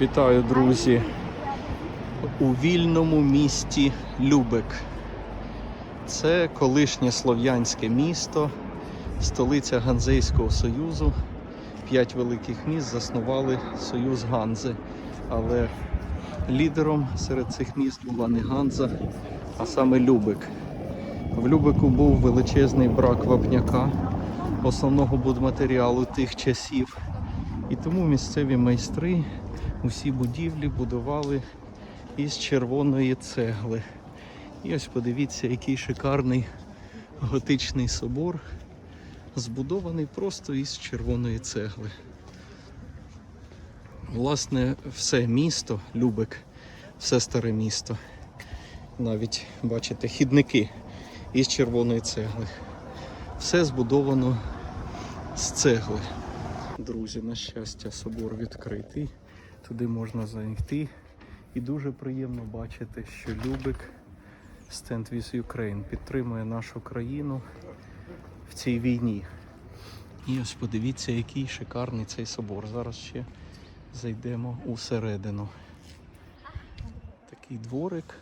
Вітаю, друзі, у вільному місті Любек. Це колишнє слов'янське місто, столиця Ганзейського союзу. П'ять великих міст заснували Союз Ганзи. Але лідером серед цих міст була не Ганза, а саме Любек. В Любеку був величезний брак вапняка, основного будматеріалу тих часів. І тому місцеві майстри усі будівлі будували із червоної цегли. І ось подивіться, який шикарний готичний собор, збудований просто із червоної цегли. Власне, все місто, Любек, все старе місто. Навіть бачите, хідники із червоної цегли. Все збудовано з цегли. Друзі, на щастя, собор відкритий. Туди можна зайти. І дуже приємно бачити, що Любик Stand with Ukraine підтримує нашу країну в цій війні. І ось подивіться, який шикарний цей собор. Зараз ще зайдемо усередину. Такий дворик